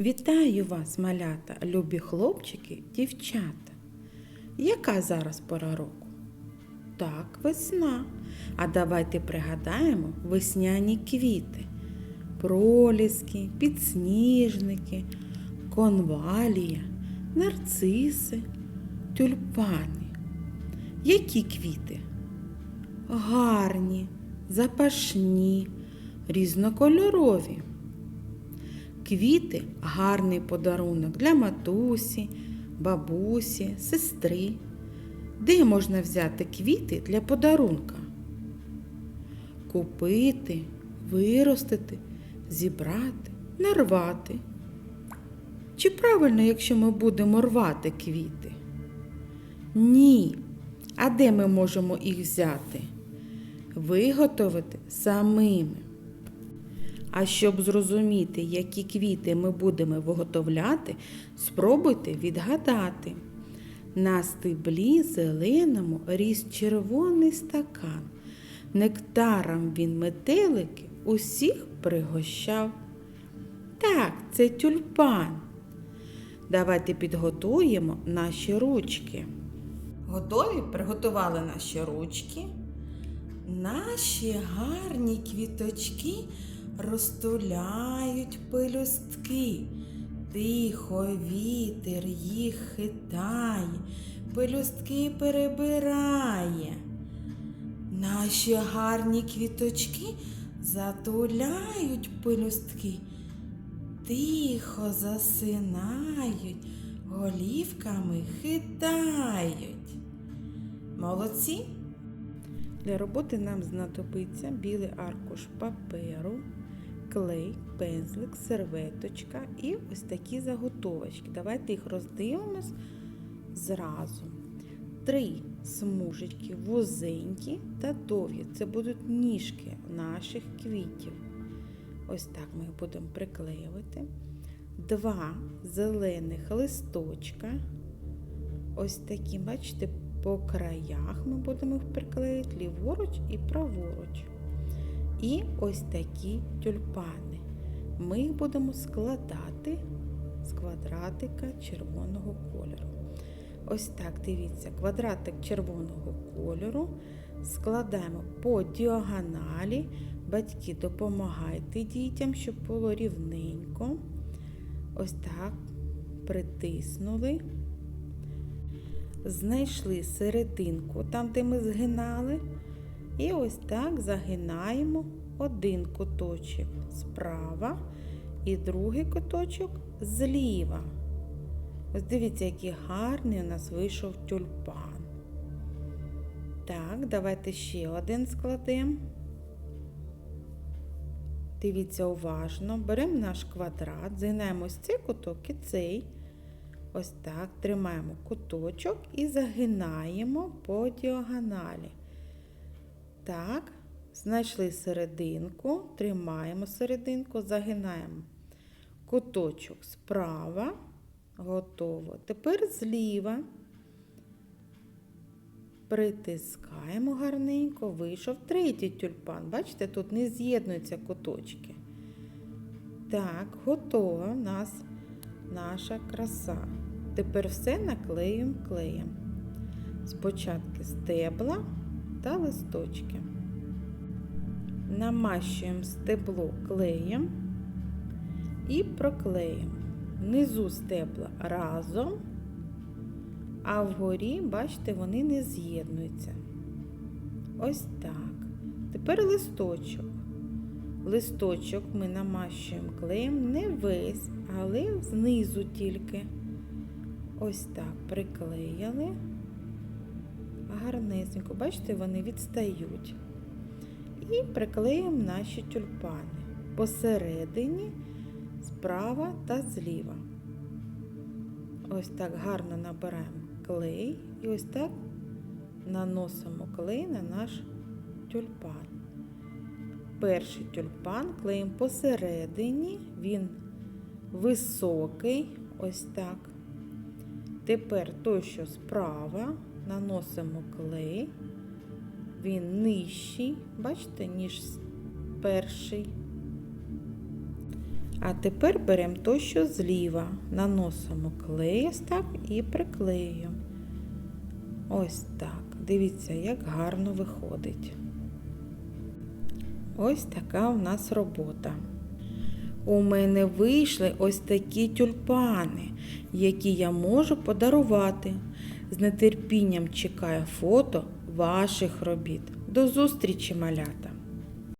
Вітаю вас, малята, любі хлопчики, дівчата. Яка зараз пора року? Так, весна. А давайте пригадаємо весняні квіти. Проліски, підсніжники, конвалія, нарциси, тюльпани. Які квіти? Гарні, запашні, різнокольорові. Квіти гарний подарунок для матусі, бабусі, сестри. Де можна взяти квіти для подарунка? Купити, виростити, зібрати, нарвати. Чи правильно, якщо ми будемо рвати квіти? Ні. А де ми можемо їх взяти? Виготовити самими. А щоб зрозуміти, які квіти ми будемо виготовляти, спробуйте відгадати. На стеблі зеленому ріс червоний стакан. Нектаром він метелики усіх пригощав. Так, це тюльпан. Давайте підготуємо наші ручки. Готові? Приготували наші ручки. Наші гарні квіточки розтуляють пелюстки. Тихо вітер їх хитає, пелюстки перебирає. Наші гарні квіточки затуляють пелюстки, тихо засинають, голівками хитають. Молодці! Для роботи нам знадобиться білий аркуш паперу, клей, пензлик, серветочка і ось такі заготовочки. Давайте їх роздивимось зразу. Три смужечки вузенькі та довгі. Це будуть ніжки наших квітів. Ось так ми їх будемо приклеювати. Два зелених листочка. Ось такі, бачите, по краях ми будемо їх приклеїти ліворуч і праворуч. І ось такі тюльпани. Ми їх будемо складати з квадратика червоного кольору. Ось так, дивіться, квадратик червоного кольору складаємо по діагоналі. Батьки, допомагайте дітям, щоб було рівненько. Ось так притиснули знайшли серединку, там, де ми згинали, і ось так загинаємо один куточок справа і другий куточок зліва. Ось дивіться, який гарний у нас вийшов тюльпан. Так, давайте ще один складемо. Дивіться уважно, беремо наш квадрат, згинаємо ось цей куток і цей. Ось так тримаємо куточок і загинаємо по діагоналі. Так, знайшли серединку, тримаємо серединку, загинаємо куточок справа. Готово. Тепер зліва притискаємо гарненько, вийшов третій тюльпан. Бачите, тут не з'єднуються куточки. Так, готова у нас наша краса. Тепер все наклеюємо клеєм. Спочатку стебла та листочки. Намащуємо стебло клеєм і проклеїмо. Внизу стебла разом, а вгорі, бачите, вони не з'єднуються. Ось так. Тепер листочок. Листочок ми намащуємо клеєм не весь, але знизу тільки. Ось так приклеїли. Гарнесенько, бачите, вони відстають. І приклеїмо наші тюльпани посередині, справа та зліва. Ось так гарно набираємо клей і ось так наносимо клей на наш тюльпан. Перший тюльпан клеїмо посередині, він високий, ось так. Тепер той, що справа, наносимо клей, він нижчий, бачите, ніж перший. А тепер беремо то, що зліва, наносимо клей так і приклеюємо. Ось так. Дивіться, як гарно виходить. Ось така у нас робота. У мене вийшли ось такі тюльпани, які я можу подарувати. З нетерпінням чекаю фото ваших робіт. До зустрічі, малята!